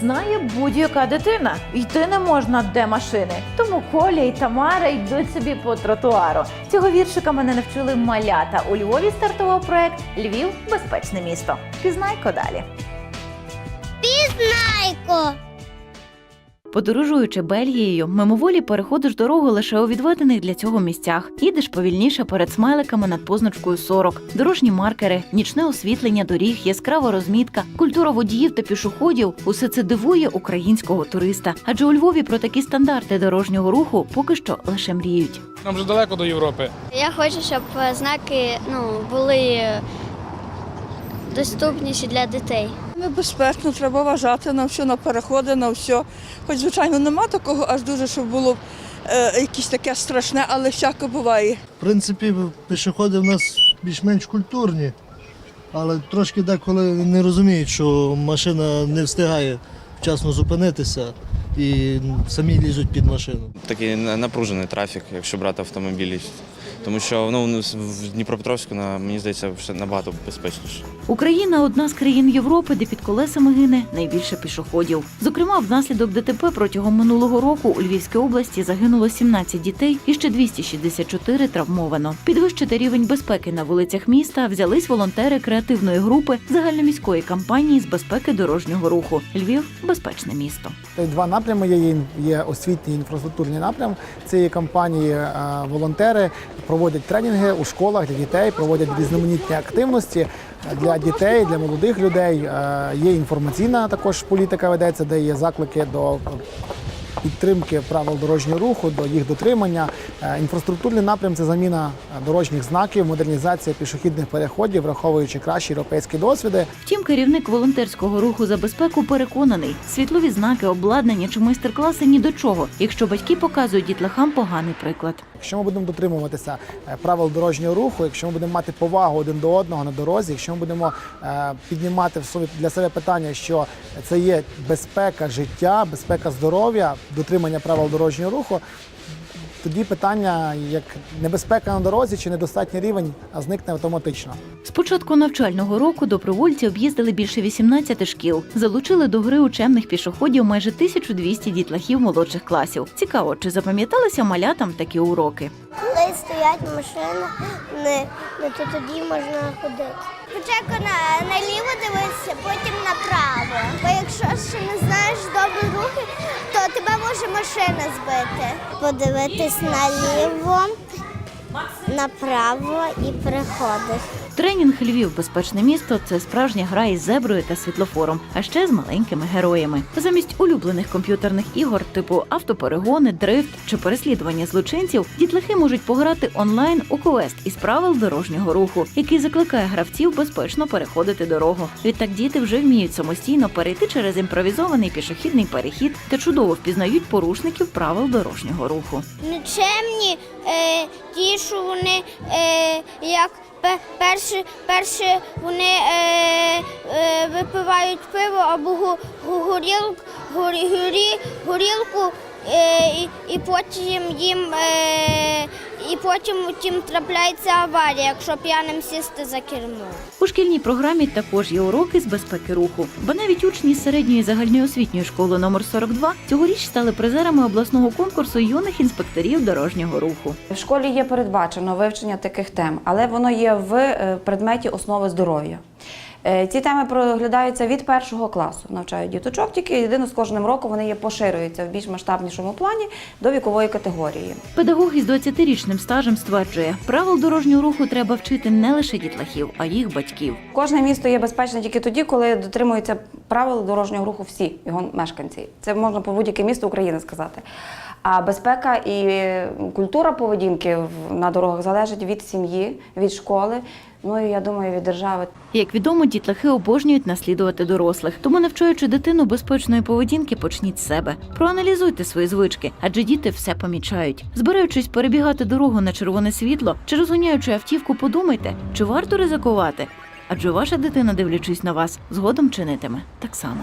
знає будь-яка дитина. Йти не можна де машини. Тому Коля і Тамара йдуть собі по тротуару. Цього віршика мене навчили малята. У Львові стартував проект Львів безпечне місто. Пізнайко далі. Знайко. Подорожуючи Бельгією, мимоволі переходиш дорогу лише у відведених для цього місцях. Їдеш повільніше перед смайликами над позначкою 40. Дорожні маркери, нічне освітлення доріг, яскрава розмітка, культура водіїв та пішоходів усе це дивує українського туриста. Адже у Львові про такі стандарти дорожнього руху поки що лише мріють. Нам вже далеко до Європи. Я хочу, щоб е, знаки ну, були е, доступніші для дітей. Небезпечно, треба вважати на все, на переходи, на все. Хоч, звичайно, нема такого, аж дуже, щоб було е, якесь таке страшне, але всяке буває. В принципі, пішоходи в нас більш-менш культурні, але трошки деколи не розуміють, що машина не встигає вчасно зупинитися і самі лізуть під машину. Такий на- напружений трафік, якщо брати автомобілі. Тому що ну, в Дніпропетровську, на- мені здається, ще набагато безпечніше. Україна одна з країн Європи, де під колесами гине найбільше пішоходів. Зокрема, внаслідок ДТП протягом минулого року у Львівській області загинуло 17 дітей і ще 264 травмовано. Підвищити рівень безпеки на вулицях міста взялись волонтери креативної групи загальноміської кампанії з безпеки дорожнього руху. Львів безпечне місто. Два напрями є. Є- освітні освітній інфраструктурний напрям цієї кампанії. Е, Волонтери проводять тренінги у школах для дітей, проводять різноманітні активності для дітей, для молодих людей. Е, Є інформаційна також політика ведеться, де є заклики до підтримки правил дорожнього руху, до їх дотримання. Е, Інфраструктурний напрям це заміна е, дорожніх знаків, модернізація пішохідних переходів, враховуючи кращі європейські досвіди. Втім, керівник волонтерського руху за безпеку переконаний, світлові знаки, обладнання чи майстер-класи ні до чого, якщо батьки показують дітлахам поганий приклад. Якщо ми будемо дотримуватися е, правил дорожнього руху, якщо ми будемо мати повагу один до одного на дорозі, якщо ми будемо піднімати в собі для себе питання, що це є безпека життя, безпека здоров'я, дотримання правил дорожнього руху. Тоді питання як небезпека на дорозі чи недостатній рівень а зникне автоматично. З початку навчального року добровольці об'їздили більше 18 шкіл, залучили до гри учебних пішоходів майже 1200 дітлахів молодших класів. Цікаво, чи запам'яталися малятам такі уроки? Коли стоять машини, не, не то тоді можна ходити. Спочатку на, наліво дивитися, потім направо. Бо якщо ще не знаєш добрі рухи, тебе може машина збити. Подивитись наліво, направо і переходиш. Тренінг Львів безпечне місто це справжня гра із зеброю та світлофором, а ще з маленькими героями. Замість улюблених комп'ютерних ігор, типу автоперегони, дрифт чи переслідування злочинців, дітлахи можуть пограти онлайн у квест із правил дорожнього руху, який закликає гравців безпечно переходити дорогу. Відтак діти вже вміють самостійно перейти через імпровізований пішохідний перехід та чудово впізнають порушників правил дорожнього руху. Нечемні е, ті, що вони е, як перше, перші, вони е, е, випивають пиво або горілку, горі, горі, горілку, і, і потім їм е, і потім тим трапляється аварія, якщо п'яним сісти за кермо. У шкільній програмі також є уроки з безпеки руху, бо навіть учні з середньої загальноосвітньої школи номер 42 цьогоріч стали призерами обласного конкурсу юних інспекторів дорожнього руху. В школі є передбачено вивчення таких тем, але воно є в е, предметі основи здоров'я. Е, Ці теми проглядаються від першого класу, навчають діточок, тільки єдино з кожним роком вони є поширюються в більш масштабнішому плані до вікової категорії. Педагог із 20-річним стажем стверджує, правил дорожнього руху треба вчити не лише дітлахів, а їх батьків. Кожне місто є безпечне тільки тоді, коли дотримуються правил дорожнього руху всі його мешканці. Це можна про будь-яке місто України сказати. А безпека і культура поведінки на дорогах залежить від сім'ї, від школи, ну і я думаю, від держави. Як відомо, дітлахи обожнюють наслідувати дорослих. Тому, навчаючи дитину безпечної поведінки, почніть з себе. Проаналізуйте свої звички, адже діти все помічають. Збираючись перебігати дорогу на червоне світло чи розгоняючи автівку, подумайте, чи варто ризикувати. Адже ваша дитина, дивлячись на вас, згодом чинитиме так само.